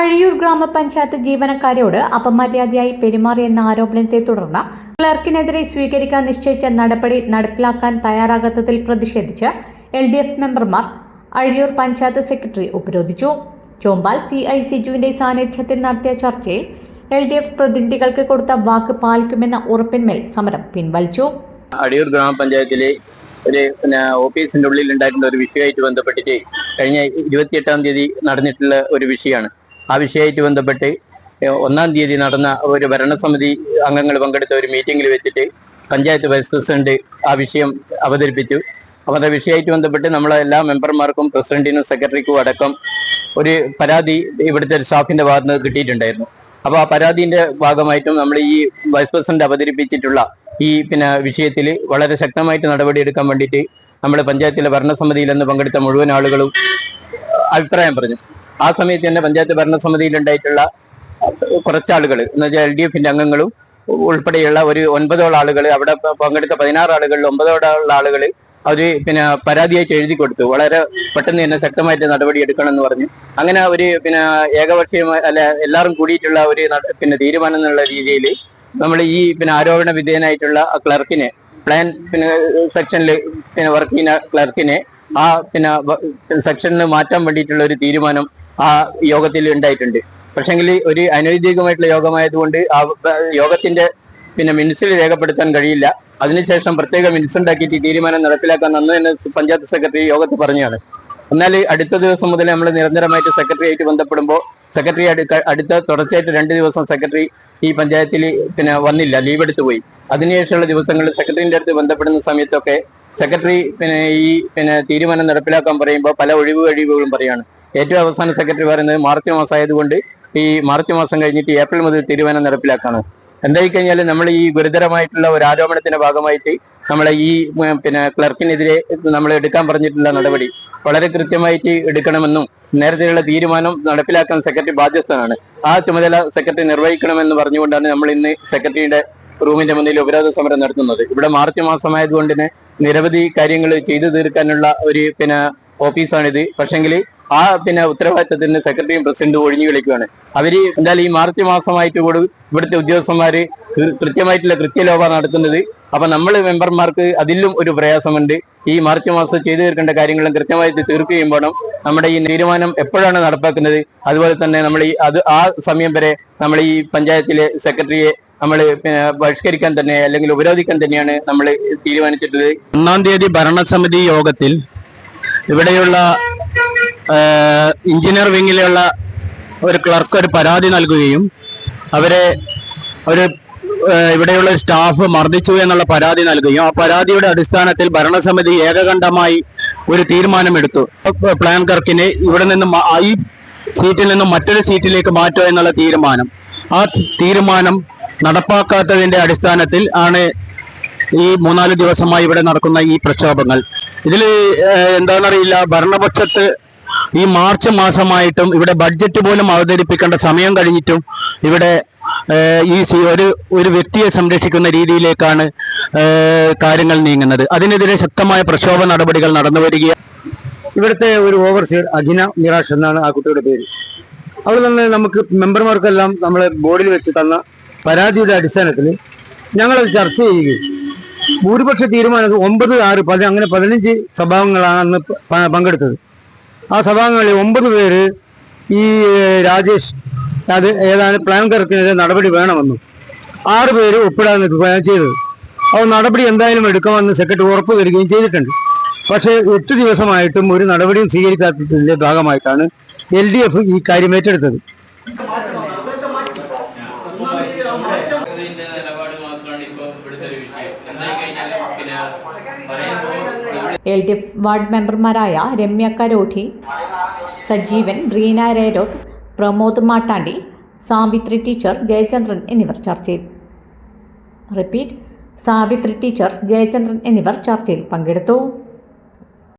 അഴിയൂർ ഗ്രാമപഞ്ചായത്ത് ജീവനക്കാരോട് അപമര്യാദയായി പെരുമാറിയെന്ന ആരോപണത്തെ തുടർന്ന് ക്ലർക്കിനെതിരെ സ്വീകരിക്കാൻ നിശ്ചയിച്ച നടപടി നടപ്പിലാക്കാൻ തയ്യാറാകാത്തതിൽ പ്രതിഷേധിച്ച് എൽ ഡി എഫ് മെമ്പർമാർ അഴിയൂർ പഞ്ചായത്ത് സെക്രട്ടറി ഉപരോധിച്ചു. ചോമ്പാൽ സി ഐ സിജുവിന്റെ സാന്നിധ്യത്തിൽ നടത്തിയ ചർച്ചയിൽ എൽ ഡി എഫ് പ്രതിനിധികൾക്ക് കൊടുത്ത വാക്ക് പാലിക്കുമെന്ന ഉറപ്പിന്മേൽ സമരം പിൻവലിച്ചു. അടിയൂർ ഗ്രാമപഞ്ചായത്തിലെ ഒരു പിന്നെ ഓഫീസിന്റെ ഉള്ളിൽ ഉണ്ടായിട്ടുള്ള ഒരു വിഷയമായിട്ട് ബന്ധപ്പെട്ടിട്ട് കഴിഞ്ഞ ഇരുപത്തിയെട്ടാം തീയതി നടന്നിട്ടുള്ള ഒരു വിഷയമാണ്. ആ വിഷയമായിട്ട് ബന്ധപ്പെട്ട് ഒന്നാം തീയതി നടന്ന ഒരു ഭരണസമിതി അംഗങ്ങൾ പങ്കെടുത്ത ഒരു മീറ്റിംഗിൽ വെച്ചിട്ട് പഞ്ചായത്ത് വൈസ് പ്രസിഡന്റ് ആ വിഷയം അവതരിപ്പിച്ചു. അപ്പോൾ അത് വിഷയമായിട്ട് ബന്ധപ്പെട്ട് നമ്മളെ എല്ലാ മെമ്പർമാർക്കും പ്രസിഡന്റിനും സെക്രട്ടറിക്കും അടക്കം ഒരു പരാതി ഇവിടുത്തെ ഒരു സ്റ്റാഫിന്റെ ഭാഗത്ത് നിന്ന് കിട്ടിയിട്ടുണ്ടായിരുന്നു. അപ്പോൾ ആ പരാതിന്റെ ഭാഗമായിട്ടും നമ്മൾ ഈ വൈസ് പ്രസിഡന്റ് അവതരിപ്പിച്ചിട്ടുള്ള ഈ പിന്നെ വിഷയത്തിൽ വളരെ ശക്തമായിട്ട് നടപടി എടുക്കാൻ വേണ്ടിയിട്ട് നമ്മുടെ പഞ്ചായത്തിലെ ഭരണസമിതിയിൽ നിന്ന് പങ്കെടുത്ത മുഴുവൻ ആളുകളും അഭിപ്രായം പറഞ്ഞു. ആ സമയത്ത് തന്നെ പഞ്ചായത്ത് ഭരണസമിതിയിൽ ഉണ്ടായിട്ടുള്ള കുറച്ചാളുകൾ എന്ന് വെച്ചാൽ എൽ ഡി എഫിന്റെ അംഗങ്ങളും ഉൾപ്പെടെയുള്ള ഒരു ഒൻപതോളം ആളുകൾ അവിടെ പങ്കെടുത്ത പതിനാറ് ആളുകളിൽ ഒമ്പതോളം ആളുകൾ അവർ പിന്നെ പരാതിയായിട്ട് എഴുതി കൊടുത്തു. വളരെ പെട്ടെന്ന് തന്നെ ശക്തമായിട്ട് നടപടി എടുക്കണം എന്ന് പറഞ്ഞു. അങ്ങനെ ഒരു പിന്നെ ഏകപക്ഷീയമായ അല്ല എല്ലാവരും കൂടിയിട്ടുള്ള ഒരു പിന്നെ തീരുമാനം എന്നുള്ള രീതിയിൽ നമ്മൾ ഈ പിന്നെ ആരോപണ വിധേയനായിട്ടുള്ള ക്ലർക്കിനെ പ്ലാൻ പിന്നെ സെക്ഷനിൽ പിന്നെ വർക്ക് ചെയ്യുന്ന ക്ലർക്കിനെ ആ പിന്നെ സെക്ഷനിൽ മാറ്റാൻ വേണ്ടിയിട്ടുള്ള ഒരു തീരുമാനം ആ യോഗത്തിൽ ഉണ്ടായിട്ടുണ്ട്. പക്ഷെങ്കിൽ ഒരു അനൈതികമായിട്ടുള്ള യോഗമായതുകൊണ്ട് ആ യോഗത്തിന്റെ പിന്നെ മിനിസിൽ രേഖപ്പെടുത്താൻ കഴിയില്ല. അതിനുശേഷം പ്രത്യേക മിനിസ് ഉണ്ടാക്കിയിട്ട് തീരുമാനം നടപ്പിലാക്കാൻ അന്ന് തന്നെ പഞ്ചായത്ത് സെക്രട്ടറി യോഗത്തിൽ പറഞ്ഞാണ് എന്നാൽ അടുത്ത ദിവസം മുതൽ നമ്മൾ നിരന്തരമായിട്ട് സെക്രട്ടറി ആയിട്ട് ബന്ധപ്പെടുമ്പോൾ സെക്രട്ടറി അടുത്ത തുടർച്ചയായിട്ട് രണ്ട് ദിവസം സെക്രട്ടറി ഈ പഞ്ചായത്തിൽ പിന്നെ വന്നില്ല ലീവ് എടുത്തു പോയി. അതിനുശേഷമുള്ള ദിവസങ്ങളിൽ സെക്രട്ടറിന്റെ അടുത്ത് ബന്ധപ്പെടുന്ന സമയത്തൊക്കെ സെക്രട്ടറി പിന്നെ ഈ പിന്നെ തീരുമാനം നടപ്പിലാക്കാൻ പറയുമ്പോൾ പല ഒഴിവ് കഴിവുകളും പറയാണ്. ഏറ്റവും അവസാന സെക്രട്ടറി പറയുന്നത് മാർച്ച് മാസം ആയതുകൊണ്ട് ഈ മാർച്ച് മാസം കഴിഞ്ഞിട്ട് ഏപ്രിൽ മുതൽ തീരുമാനം നടപ്പിലാക്കാണ്. എന്തായി കഴിഞ്ഞാൽ നമ്മൾ ഈ ഗുരുതരമായിട്ടുള്ള ഒരു ആരോപണത്തിന്റെ ഭാഗമായിട്ട് നമ്മളെ ഈ പിന്നെ ക്ലർക്കിനെതിരെ നമ്മൾ എടുക്കാൻ പറഞ്ഞിട്ടുള്ള നടപടി വളരെ കൃത്യമായിട്ട് എടുക്കണമെന്നും നേരത്തെയുള്ള തീരുമാനം നടപ്പിലാക്കാൻ സെക്രട്ടറി ബാധ്യസ്ഥനാണ്. ആ ചുമതല സെക്രട്ടറി നിർവഹിക്കണമെന്ന് പറഞ്ഞുകൊണ്ടാണ് നമ്മൾ ഇന്ന് സെക്രട്ടറിയുടെ റൂമിന്റെ മുന്നിൽ ഉപരോധ സമരം നടത്തുന്നത്. ഇവിടെ മാർച്ച് മാസമായതുകൊണ്ട് തന്നെ നിരവധി കാര്യങ്ങൾ ചെയ്തു തീർക്കാനുള്ള ഒരു പിന്നെ ഓഫീസാണിത് പക്ഷെങ്കിൽ ആ പിന്നെ ഉത്തരവാദിത്തത്തിന് സെക്രട്ടറിയും പ്രസിഡന്റും ഒഴിഞ്ഞു കളിക്കുകയാണ് അവർ എന്തായാലും ഈ മാർച്ച് മാസമായിട്ട് കൂടി ഇവിടുത്തെ ഉദ്യോഗസ്ഥന്മാര് കൃത്യമായിട്ടുള്ള കൃത്യലോഭ നടത്തുന്നത്. അപ്പൊ നമ്മൾ മെമ്പർമാർക്ക് അതിലും ഒരു പ്രയാസമുണ്ട്. ഈ മാർച്ച് മാസം ചെയ്തു തീർക്കേണ്ട കാര്യങ്ങളും കൃത്യമായിട്ട് തീർക്കുകയും വേണം നമ്മുടെ ഈ തീരുമാനം എപ്പോഴാണ് നടപ്പാക്കുന്നത്? അതുപോലെ തന്നെ നമ്മൾ ഈ അത് ആ സമയം വരെ നമ്മൾ ഈ പഞ്ചായത്തിലെ സെക്രട്ടറിയെ നമ്മൾ ബഹിഷ്കരിക്കാൻ തന്നെ അല്ലെങ്കിൽ ഉപരോധിക്കാൻ തന്നെയാണ് നമ്മൾ തീരുമാനിച്ചിട്ടുള്ളത്. ഒന്നാം തീയതി ഭരണസമിതി യോഗത്തിൽ ഇവിടെയുള്ള എഞ്ചിനീയർ വിങ്ങിലുള്ള ഒരു ക്ലർക്ക് ഒരു പരാതി നൽകുകയും അവരെ ഒരു ഇവിടെയുള്ള സ്റ്റാഫ് മർദ്ദിച്ചു എന്നുള്ള പരാതി നൽകുകയും ആ പരാതിയുടെ അടിസ്ഥാനത്തിൽ ഭരണസമിതി ഏകകണ്ഠമായി ഒരു തീരുമാനമെടുത്തു. പ്ലാൻ കർക്കിനെ ഇവിടെ നിന്ന് ഈ സീറ്റിൽ നിന്നും മറ്റൊരു സീറ്റിലേക്ക് മാറ്റുക എന്നുള്ള തീരുമാനം. ആ തീരുമാനം നടപ്പാക്കാത്തതിന്റെ അടിസ്ഥാനത്തിൽ ആണ് ഈ മൂന്നാൽ ദിവസമായി ഇവിടെ നടക്കുന്ന ഈ പ്രക്ഷോഭങ്ങൾ. ഇതിൽ എന്താണെന്നറിയില്ല ഭരണപക്ഷത്ത് ഈ മാർച്ച് മാസമായിട്ടും ഇവിടെ ബഡ്ജറ്റ് പോലും അവതരിപ്പിക്കേണ്ട സമയം കഴിഞ്ഞിട്ടും ഇവിടെ ഈ ഒരു ഒരു വ്യക്തിയെ സംരക്ഷിക്കുന്ന രീതിയിലേക്കാണ് കാര്യങ്ങൾ നീങ്ങുന്നത്. അതിനെതിരെ ശക്തമായ പ്രക്ഷോഭ നടപടികൾ നടന്നു വരികയാണ്. ഇവിടുത്തെ ഒരു ഓവർസിയർ അഖിന നിറാഷ് എന്നാണ് ആ കുട്ടിയുടെ പേര്. അവിടെ നിന്ന് നമുക്ക് മെമ്പർമാർക്കെല്ലാം നമ്മളെ ബോർഡിൽ വെച്ച് തന്ന പരാതിയുടെ അടിസ്ഥാനത്തിൽ ഞങ്ങളത് ചർച്ച ചെയ്യുകയും ഭൂരിപക്ഷ തീരുമാനം ഒമ്പത് ആറ് പതി അങ്ങനെ പതിനഞ്ച് സ്വഭാവങ്ങളാണ് പങ്കെടുത്തത്. ആ സഭാംഗങ്ങളിൽ ഒമ്പത് പേര് ഈ രാജേഷ് അത് ഏതാണ് പ്ലാൻ കറക്കിനെതിരെ നടപടി വേണമെന്നും ആറ് പേര് ഒപ്പിടാൻ നിൽക്കുകയാണ് ചെയ്തത്. അപ്പോൾ നടപടി എന്തായാലും എടുക്കുമെന്ന് സെക്രട്ടറി ഉറപ്പ് തരികയും ചെയ്തിട്ടുണ്ട്. പക്ഷേ എട്ട് ദിവസമായിട്ടും ഒരു നടപടിയും സ്വീകരിക്കാത്തതിന്റെ ഭാഗമായിട്ടാണ് എൽ ഡി എഫ് ഈ കാര്യം ഏറ്റെടുത്തത്. മാത്രമാണ് ഇപ്പോൾ ഇവിടുത്തെ ഒരു വിഷയം. എന്തായി കഴിഞ്ഞാൽ പിന്നെ പറയുമ്പോൾ എൽ ഡി എഫ് വാർഡ് മെമ്പർമാരായ രമ്യ കരോഠി സജീവൻ റീന രേരോത്ത് പ്രമോദ് മാട്ടാണ്ടി സാവിത്രി ടീച്ചർ ജയചന്ദ്രൻ എന്നിവർ ചർച്ചയിൽ. റിപ്പീറ്റ് സാവിത്രി ടീച്ചർ ജയചന്ദ്രൻ എന്നിവർ ചർച്ചയിൽ പങ്കെടുത്തു.